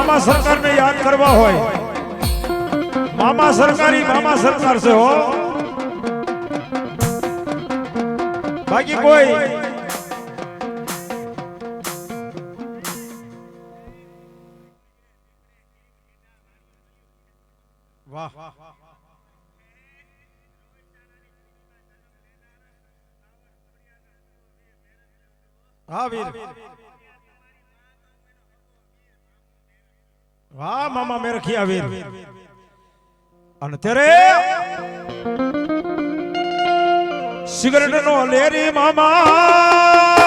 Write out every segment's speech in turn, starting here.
મામા સરકારને યાદ કરવા હોય મામા સરકારી મામા સરકાર છે હો બાકી કોઈ વાહ હા વીર વાહ મામા મેરખિયા આવી અને ત્યારે સિગરેટ નો લેરી મામા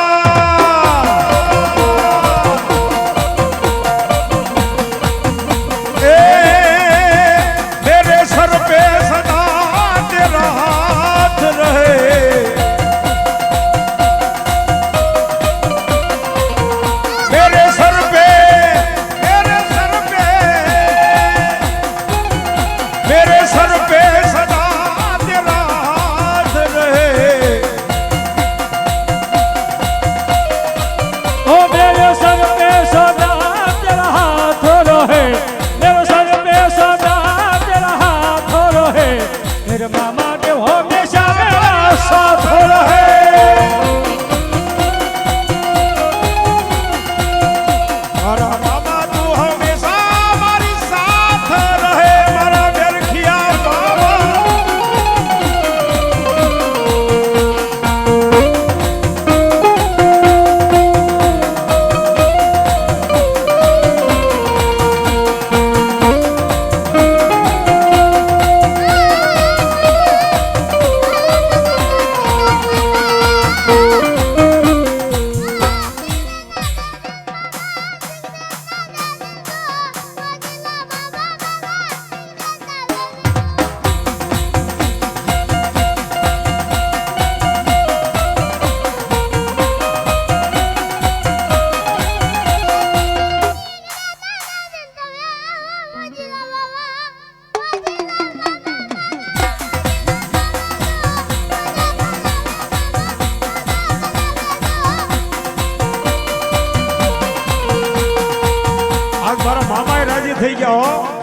થઈ ગયા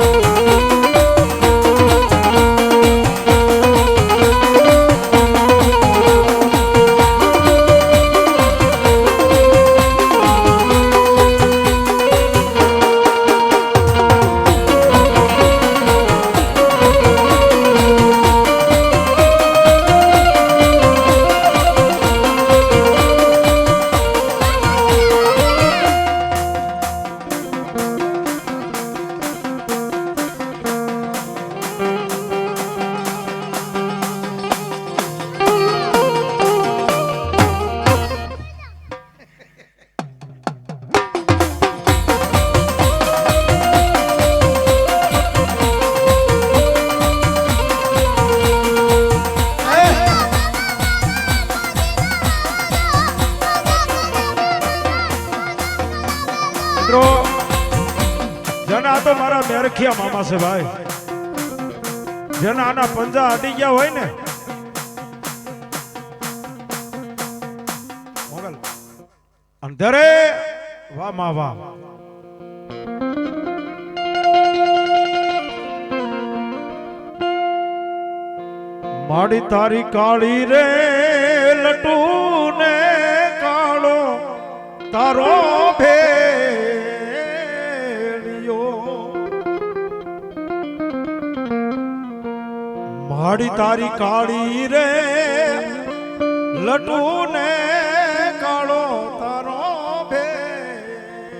મારા મામા છે ભાઈ. જેના આના પંજા અડી ગયા હોય ને. અંધરે, વાહ મા વાહ. માડી તારી કાળી રે લટુ ને કાળો. તારો ભેળિયો માડી તારી કાળી રે લટુ ને કાળો તારો ભેળિયો.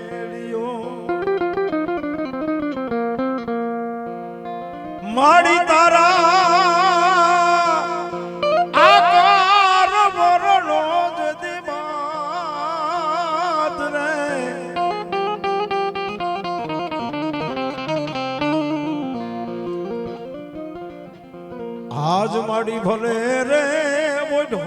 માડી તારા આજ માડી ભલે રે મોઢો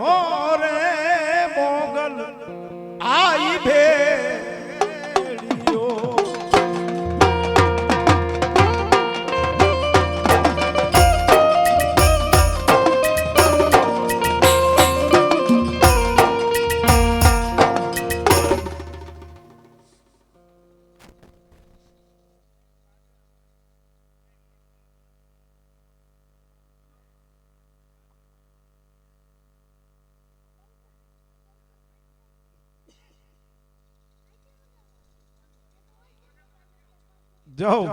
જાઓ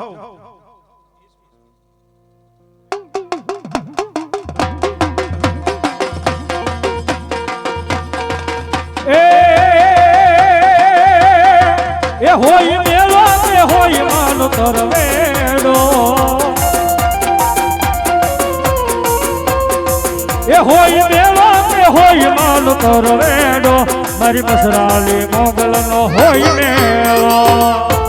એ હોય મેળો એ હોય માનો તરવેડો એ હોય મેળો એ હોય માનો તરવેડો મારી મસરાલી મોગલનો હોય મેળો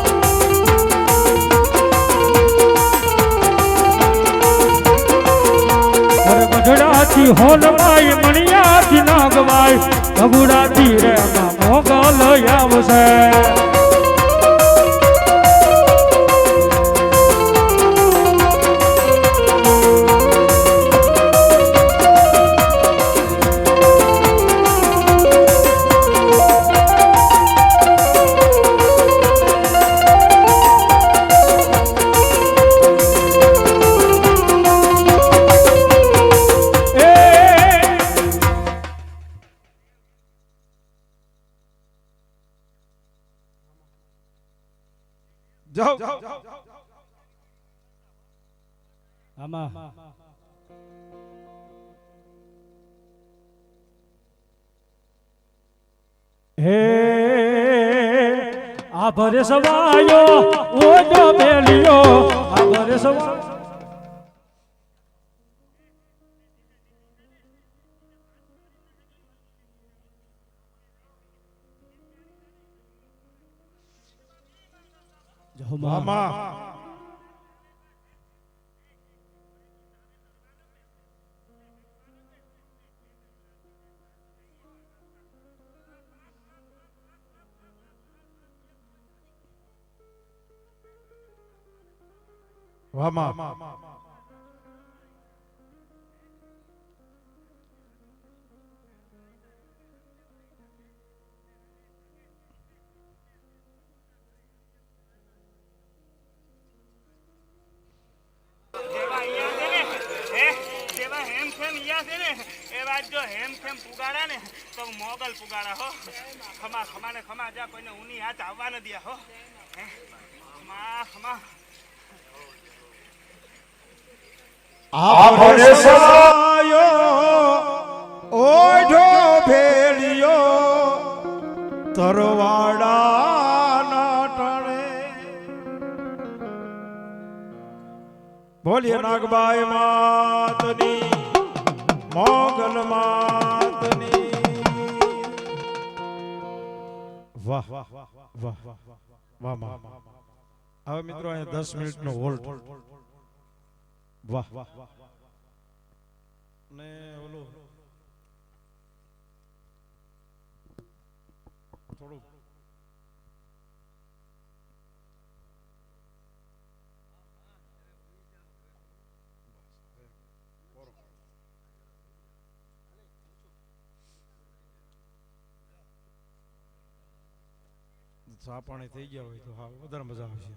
ગઢડાથી હોલમાય મણિયાથી નાગવાય ભગુડાથી રે મોગલ આવશે. જાઓ. આમાં. હે આભર ભરે સવાયો ઓજો બેલિયો આ વામા હેમ ખેમ છે ને એ વાત જો હેમ ખેમ પુગાડા ને તો મોગલ પુગાડા હો. ખમા ખમા ને ખમા જા કોઈને ઊની હાથ આવવા ન દે હો. ખમા ખમા. આભરે સવાયો ઓઢો ભેળિયો તરવાડા ના ટણે બોલીએ. નાગબાઈ માતની મોગલ માતની વાહ વાહ વાહ વાહ વાહ હવે મિત્રો અહીંયા દસ મિનિટનો વાહ વાહ ને ઓલું થોડું ચા પાણી થઈ ગયા હોય તો હા વધારે મજા આવશે